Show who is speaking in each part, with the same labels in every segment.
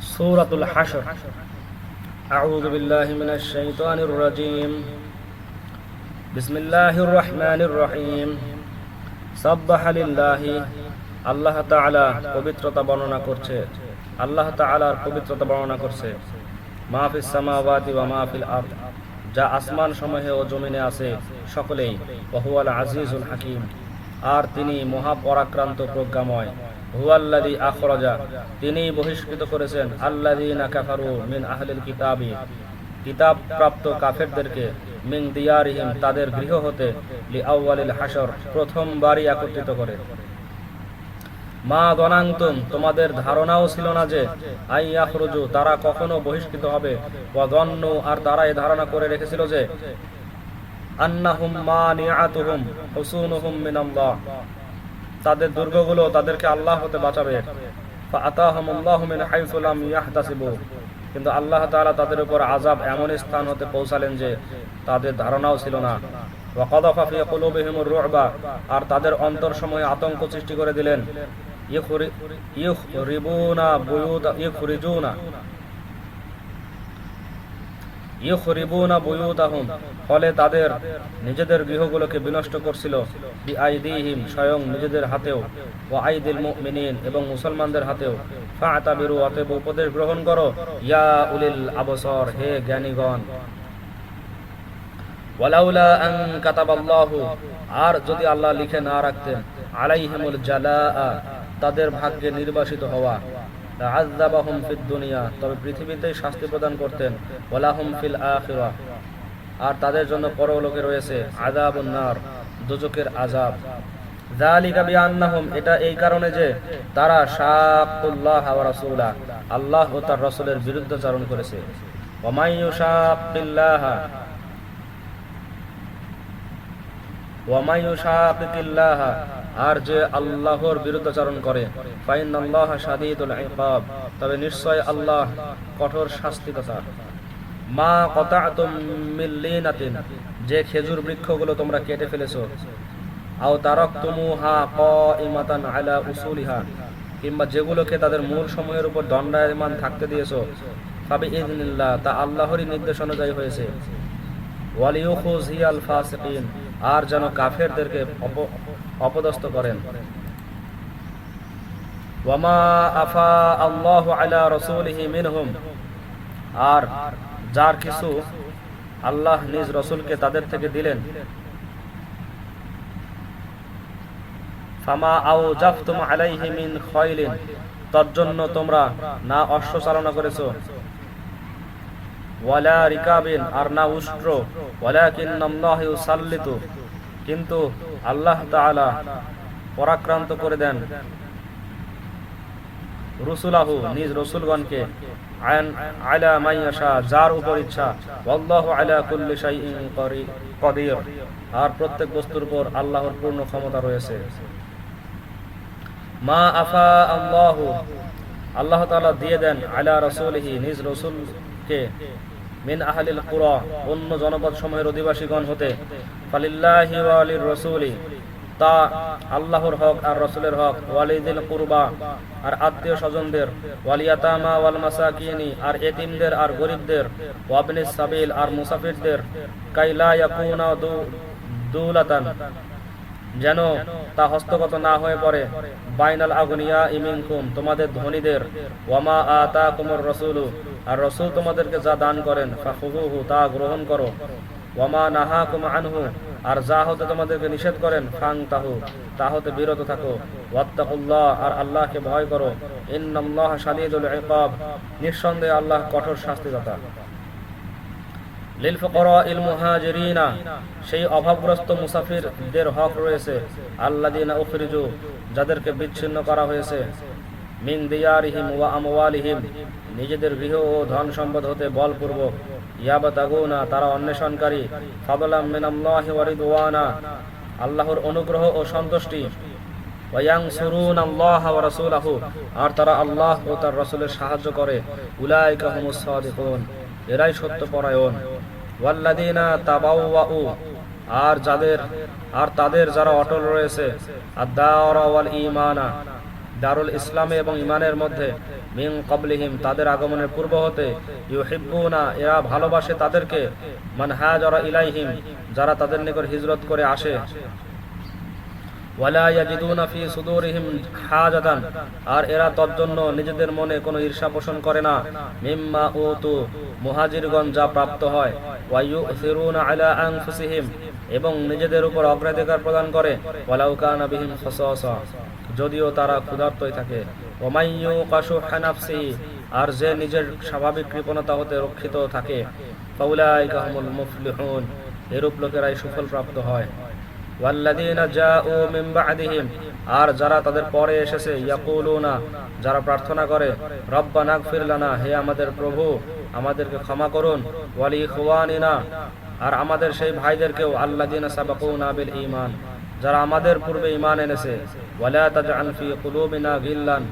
Speaker 1: سورة الحشر أعوذ بالله من الشيطان الرجيم بسم الله الرحمن الرحيم সাব্বাহ লিল্লাহি আল্লাহ তাআলা পবিত্রতা বর্ণনা করছে আল্লাহ তাআলার পবিত্রতা বর্ণনা করছে মাহফিস সামাওয়াতি ওয়া মাহফিল আরদ যা আসমান সমূহে ও জমিনে আছে সকলেই ওহুয়াল আজিজুল হাকিম আর তিনি মহাপরাক্রান্ত প্রজ্ঞাময় তিনি বহিষ্কৃত করেছেন কিতাবি। কিতাব প্রাপ্ত কাফেরদেরকে দিয়ারিহিম, তাদের গৃহ হতে লি হাসর প্রথমবারই একত্রিত করে। মা গণান্তুম, তোমাদের ধারণাও ছিল না যে আইয়াখরুজু, তারা কখনো বহিষ্কৃত হবে। গণ্য আর তারা এই ধারণা করে রেখেছিল যে আন্নাহুম মানিআতুহুম, হুসুনুহুম মিনাল্লাহ। তাদের দুর্গগুলো তাদেরকে আল্লাহ হতে বাঁচাবে। কিন্তু আল্লাহ তাআলা তাদের উপর আযাব এমন স্থান হতে পৌঁছালেন যে তাদের ধারণাও ছিল না। আর তাদের অন্তর সময়ে আতঙ্ক সৃষ্টি করে দিলেন। ইউখরিবুনা বুয়ুতাহুম, ফলে তাদের নিজেদের গৃহগুলোকে বিনষ্ট করছিল। বিআইদিহিম, স্বয়ং নিজেদের হাতেও। ওয়া আইদিল মুমিনিন, এবং মুসলমানদের হাতেও। ফাআতাবিরু অতএব উপদেশ গ্রহণ করো, ইয়া উলিল আবসর, হে জ্ঞানীগণ। ওয়ালাউলা আন কাতাবাল্লাহু, আর যদি আল্লাহ লিখে না রাখতেন, আলাইহিমুল জালাআ, তাদের ভাগ্যে নির্বাসিত হওয়া। আযাবাহুম ফিদ দুনিয়া, তবে পৃথিবীতেই শাস্তি প্রদান করতেন। ওয়ালাহুম ফিল আখিরাহ আর তাদের জন্য পরলোকে রয়েছে আযাবুন নার দুজকের বিআন্নাহুম, এটা এই কারণে যে তারা শাকুল্লাহ ওয়া রাসূলা, আল্লাহ ও তার বিরুদ্ধে চারণ করেছে। ওয়া মাইয়ুশাকিল্লাহ আর যে আল্লাহর বিরুদ্ধাচরণ করে, ফাইনাল্লাহ শাদীদুল ইকাব তবে নিশ্চয় আল্লাহ কঠোর শাস্তিদাতা মা কতাতুম মিন যে খেজুর বৃক্ষগুলো তোমরা কেটে ফেলেছো, আও তারাকতুমুহা কাইমাতান আলা উসুলিহা, কিংবা যেগুলোকে তাদের মূল সময়ের উপর দণ্ডায়মান থাকতে দিয়েছ ফাবি ইযনিল্লাহ তা আল্লাহরই নির্দেশ অনুযায়ী হয়েছে। ওয়ালিউখুজিয়াল ফাসিকিন আর যেন কাফেরদেরকে অপদস্থ করেন। আর যার কিছু আল্লাহ নিজ রসুলকে তাদের থেকে দিলেন। তার জন্য তোমরা না অশ্ব চালনা করেছ। ওয়ালা রিকাবিন, আর না উষ্ট্র। কিন্তু আল্লাহ পরাক্রান্ত করে দেন। রসুলাহু, নিজ রসুলগণকে যার উপর ইচ্ছা আর প্রত্যেক বস্তুর উপর আল্লাহর পূর্ণ ক্ষমতা রয়েছে। মা আফা আল্লাহু, আল্লাহ তাআলা দিয়ে দেন, আলা রাসূলিহি, নিজ রাসূলকে মিন আহলিল কুরা, অন্য জনপদ সময়ের অধিবাসীগণ হতে। ফালিল্লাহি ওয়া আলির রাসূলি, তা আল্লাহর হক আর রাসূলের হক, ওয়ালিদিল কুরবা আর আত্মীয় স্বজনদের ওয়ালিয়াতামা ওয়াল মাসাকিনি আর এতিমদের আর গরিবদের ওয়াবনিস সাবিল আর মুসাফিরদের কাইলা ইয়াকুনা দুলাতান। যেন তা হস্তগত না হয়ে পড়ে। বাইনাল আগুনিয়া ইমিনকুম, তোমাদের ধনীদের। ওয়ামা আতা কুমর রসুলু, আর রসুল তোমাদেরকে যা দান করেন তা গ্রহণ করো। ওয়ামা নাহা কুম আনহু, আর যা হতে তোমাদেরকে নিষেধ করেন ফাং তাহু তা হতে বিরত থাকো। ওয়াত্তাকুল্লাহ, আর আল্লাহকে ভয় করো। ইন্নাল্লাহ শাদীদুল ইকাব, নিঃসন্দেহে আল্লাহ কঠোর শাস্তিদাতা। লিল ফুকারাইল মুহাজিরিনা, সেই অভাবগ্রস্ত মুসাফিরদের হক রয়েছে, আল্লাযিনা উখরিজু, যাদেরকে বিচ্ছিন্ন করা হয়েছে, মিন দিয়ারিহিম ওয়া আমওয়ালিহিম, নিজেদের গৃহ ও ধন সম্পদ হতে বলপূর্বক, ইয়াবাতাগুনা, তারা অন্বেষণকারী, ফাদলাম মিনাল্লাহি ওয়া রিদওয়ানা, আল্লাহর অনুগ্রহ ও সন্তুষ্টি আর তারা আল্লাহ ও তার রাসূলের সাহায্য করে, উলাইকা হুমুস সাদিকুন, এরাই সত্যপরায়ণ ওয়াল্লাযিনা তাবাওয়াউ, আর যাদের, আর তাদের যারা অটল রয়েছে আর দাওয়াল ইমানা দারুল ইসলামে এবং ইমানের মধ্যে মিং কবলিহিম তাদের আগমনের পূর্ব হতে, ইউহিব্বুনা, এরা ভালোবাসে তাদেরকে, মানহাজরা ইলাইহিম, যারা তাদের নিকট হিজরত করে আসে। সুদুরিহিম আর এরা তজ্জন্য নিজেদের মনে কোনো ঈর্ষা পোষণ করে না। মিম্মা উতু, মুহাজিরগণ যা প্রাপ্ত হয়। এবং নিজেদের উপর অগ্রাধিকার প্রদান করে। যদিও তারা ক্ষুধার্তই থাকে। আর যে নিজের স্বাভাবিক কৃপণতা হতে রক্ষিত থাকে। এরূপ লোকেরাই সুফল প্রাপ্ত হয়। আর যারা তাদের পরে এসেছে যারা প্রার্থনা করে, রব্বানা গফির লানা, হে আমাদের প্রভু, আমাদেরকে ক্ষমা করুন আর আমাদের সেই ভাইদেরকেও, আল্লাযীনা সাবাকুনা বিল ঈমান, যারা আমাদের পূর্বে ঈমান এনেছে, ওয়ালা তাজআল ফি কুলুবিনা গিল্লান,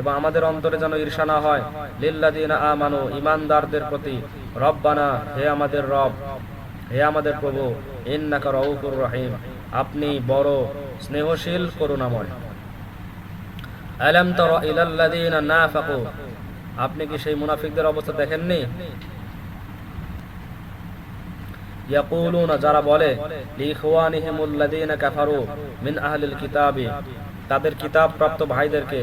Speaker 1: এবং আমাদের অন্তরে যেন ঈর্ষা না হয়, লিল্লাযীনা আমানু, ঈমানদারদের প্রতি, রব্বানা, হে আমাদের রব, হে আমাদের প্রভু, ইন্নাকা রাউফুর রহিম। আপনি বড় স্নেহশীল করুণাময়। তারা আপনি কি সেই মুনাফিকদের অবস্থা দেখেননি? যারা বলে তাদের কিতাব। প্রাপ্ত ভাইদেরকে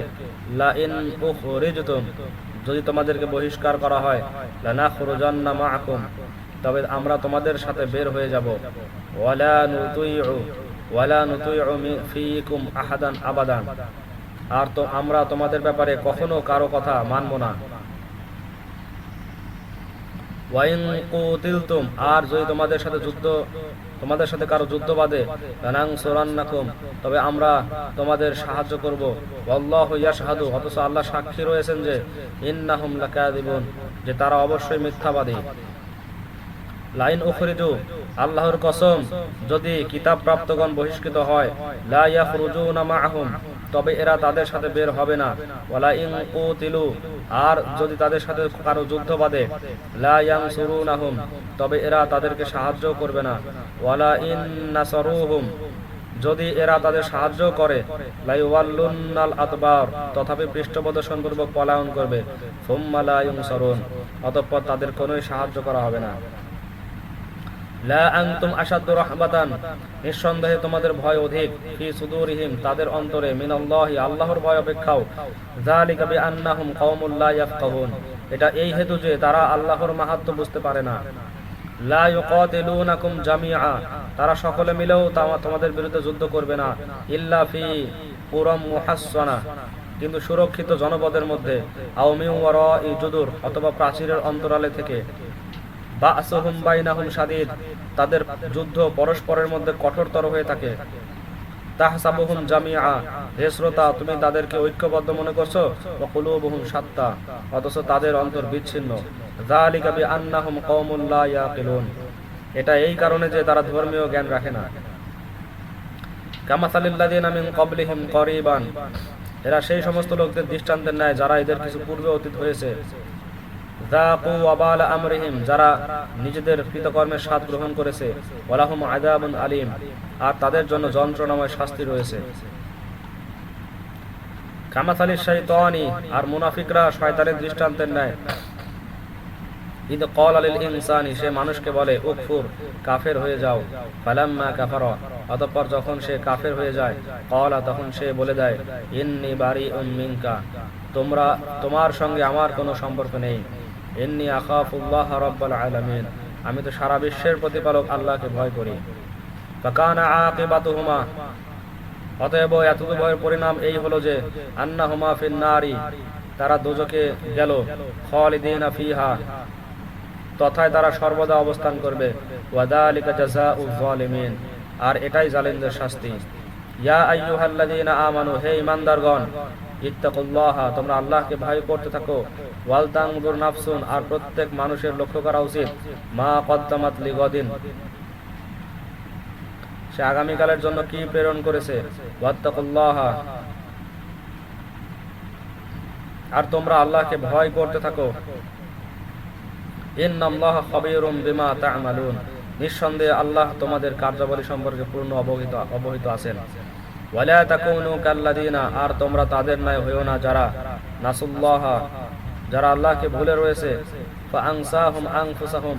Speaker 1: যদি তোমাদেরকে বহিষ্কার করা হয় তবে আমরা তোমাদের সাথে বের হয়ে যাব। আর তো আমরা তোমাদের ব্যাপারে কখনো কারও কথা মানব না। আর যদি তোমাদের সাথে যুদ্ধ, তোমাদের সাথে কারও যুদ্ধ বাদে তবে আমরা তোমাদের সাহায্য করব। আল্লাহু সাক্ষী রয়েছেন যে তারা অবশ্যই মিথ্যাবাদী। লাইন উখরিজু, আল্লাহর কসম, যদি কিতাব প্রাপ্তগণ বহিষ্কৃত হয়, লা ইয়াখরুজুনা মাআহুম তবে এরা তাদের সাথে বের হবে না। ওয়ালা ইন কুতিলু, আর যদি তাদের সাথে কারও যুদ্ধ বাঁধে, লা ইয়ানসুরুনাহুম, তবে এরা তাদেরকে সাহায্য করবে না। ওয়ালা ইন নাসারুহুম, যদি এরা তাদের সাহায্য করে লাইওয়াল্লুন্নাল আতবার তথাপি পৃষ্ঠপ্রদর্শন পূর্বক পলায়ন করবে। ফুম্মা লা ইউনসারুন, অতঃপর তাদের কোনোই সাহায্য করা হবে না। এটা এই হেতু যে তারা আল্লাহর মাহাত্ম্য বুঝতে পারে না। তারা সকলে মিলেও তোমাদের বিরুদ্ধে যুদ্ধ করবে না, ইল্লা ফি কিন্তু সুরক্ষিত জনপদের মধ্যে অথবা প্রাচীরের অন্তরালে থেকে। তাদের যুদ্ধ পরস্পরের মধ্যে কঠোরতর হয়ে থাকে। এটা এই কারণে যে তারা ধর্মীয় জ্ঞান রাখে না। করিবান। এরা সেই সমস্ত লোকদের দৃষ্টান্তের ন্যায় যারা এদের কিছু পূর্বে অতীত হয়েছে। যারা নিজেদের কৃতকর্মের স্বাদ গ্রহণ করেছে আযাবুন আলিম, আর তাদের জন্য যন্ত্রণাময় শাস্তি রয়েছে। আর মুনাফিকরা শয়তানের দৃষ্টান্তের সে মানুষকে বলে কাফের হয়ে যাও। অতঃপর যখন সে কাফের হয়ে যায় তখন সে বলে দেয়, ইন্নি তোমরা, তোমার সঙ্গে আমার কোনো সম্পর্ক নেই। আলামিন। আমি তো সারা বিশ্বের প্রতিপালক আল্লাহকে ভয় করি। ফাকানা আকিবাতুহুমা। অতএব এতদূর ভয়ের পরিণাম এই হলো যে আন্না হুমা ফিন নারী। তারা দুজকে গেল, খালিদিনা ফিহা। তথায় তারা সর্বদা অবস্থান করবে ওয়াদালিকা জাযাউয জালিমিন আর এটাই জালিমদের শাস্তি। ইয়া আইয়ুহাল্লাযীনা আমানু, হে ঈমানদারগণ তোমরা আল্লাহকে ভয় করতে থাকো। নাফসুন, আর প্রত্যেক মানুষের লক্ষ্য করা উচিত। মা লিগদিন। সে আগামীকালের জন্য কি প্রেরণ করেছে? আর তোমরা আল্লাহকে ভয় করতে থাকো। নিঃসন্দেহে আল্লাহ তোমাদের কার্যাবলী সম্পর্কে পূর্ণ অবহিত অবহিত আছেন। ওয়ালা তাকুনু কাল্লাযিনা, আর তোমরা তাদের ন্যায় হইও না যারা নাসুল্লাহ, যারা আল্লাহকে ভুলে রয়েছে। আংসাহুম আংফুসাহুম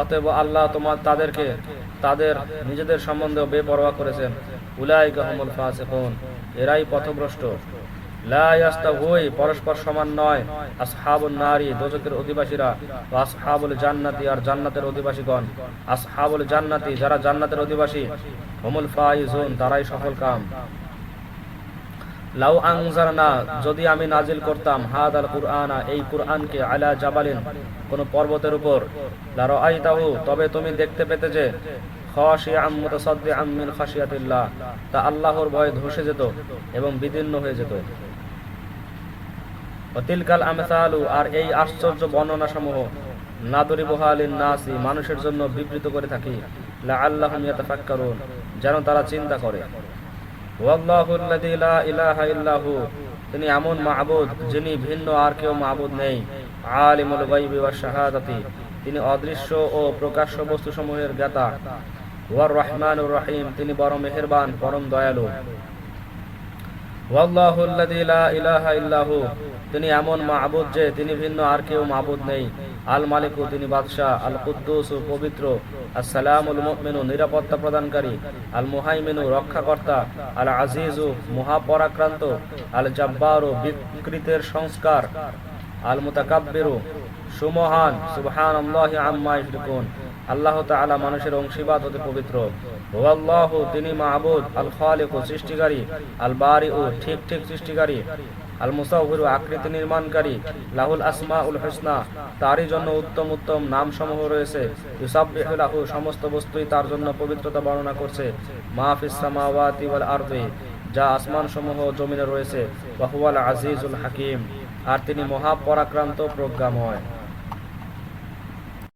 Speaker 1: অতএব আল্লাহ তোমার তাদেরকে তাদের নিজেদের সম্বন্ধে বেপরোয়া করেছেন। উলাইকা হুমুল ফাসিকুন, এরাই পথভ্রষ্ট। পরস্পর সমান নয়। আসহাবুন নারী দোজকের অধিবাসীরা। আসহাবুল জান্নাতি আর জান্নাতের অধিবাসীগণ। আসহাবুল জান্নাতি, যারা জান্নাতের অধিবাসী ফাইজুন, তারাই সফল কাম। লাউ আনজারনা, যদি আমি নাজিল করতাম হাদ আল কুরআনা, এই কুরআনকে আলা জাবালিন, কোন পর্বতের উপর। লা রাআইতাহু, তবে তুমি দেখতে পেতে যে তা আল্লাহর ভয়ে ধসে যেত এবং বিদীর্ণ হয়ে যেত। অতিলকাল আমসালু আর এই আশ্চর্য বর্ণনা সমূহ নাদরি বহালিন নাসি মানুষের জন্য বিবৃত করে থাকি। লা ইয়াতাফাক্কারুন, যেন তারা চিন্তা করে। তিনি এমন মাহবুদ যিনি ভিন্ন আর কেউ মাহবুদ নেই। আলিমুল শাহাদাতি, তিনি অদৃশ্য ও প্রকাশ্য বস্তুসমূহের জ্ঞাতা। ওয়ার রহমানুর রহিম, তিনি বড় মেহেরবান, পরম দয়ালু। ওয়াল্লাহুল্লাযী ইলাহা ইল্লাহু তিনি এমন মাহবুদ যে তিনি ভিন্ন আর কেউ মাহবুদ নেই। আল মালিকু তিনি বাদশাহ, আল কুদ্দুস ও পবিত্র। আসসালামুল মুমিনু নিরাপত্তা প্রদানকারী। আল মুহাইমিনু, রক্ষাকর্তা। আল আজিজু, মহাপরাক্রান্ত। আল জাব্বারু, বিকৃতের সংস্কার। আল মুতাকাব্বিরু, সুমহান। সুবহানাল্লাহি আম্মা ইশরিকুন। আল্লাহ তাআলা মানুষের অংশীবাদ হতে পবিত্র। ওয়াল্লাহু তিনি মাহবুদ আল খালিকু সৃষ্টিকারী আল বারিউ ঠিক ঠিক সৃষ্টিকারী আল মুসাউহিরু আকৃতি নির্মাণকারী, লাহুল আসমা উল হুসনা, তারই জন্য উত্তম উত্তম নাম সমূহ রয়েছে। ইউসাববিহু লাহু সমস্ত বস্তুই তার জন্য পবিত্রতা বর্ণনা করছে। মাহফিস সামাওয়াতি ওয়াল আরদি, যা আসমান সমূহ জমিনে রয়েছে। ওয়া হুয়াল আজিজুল হাকিম, আর তিনি মহাপরাক্রান্ত প্রজ্ঞাময়।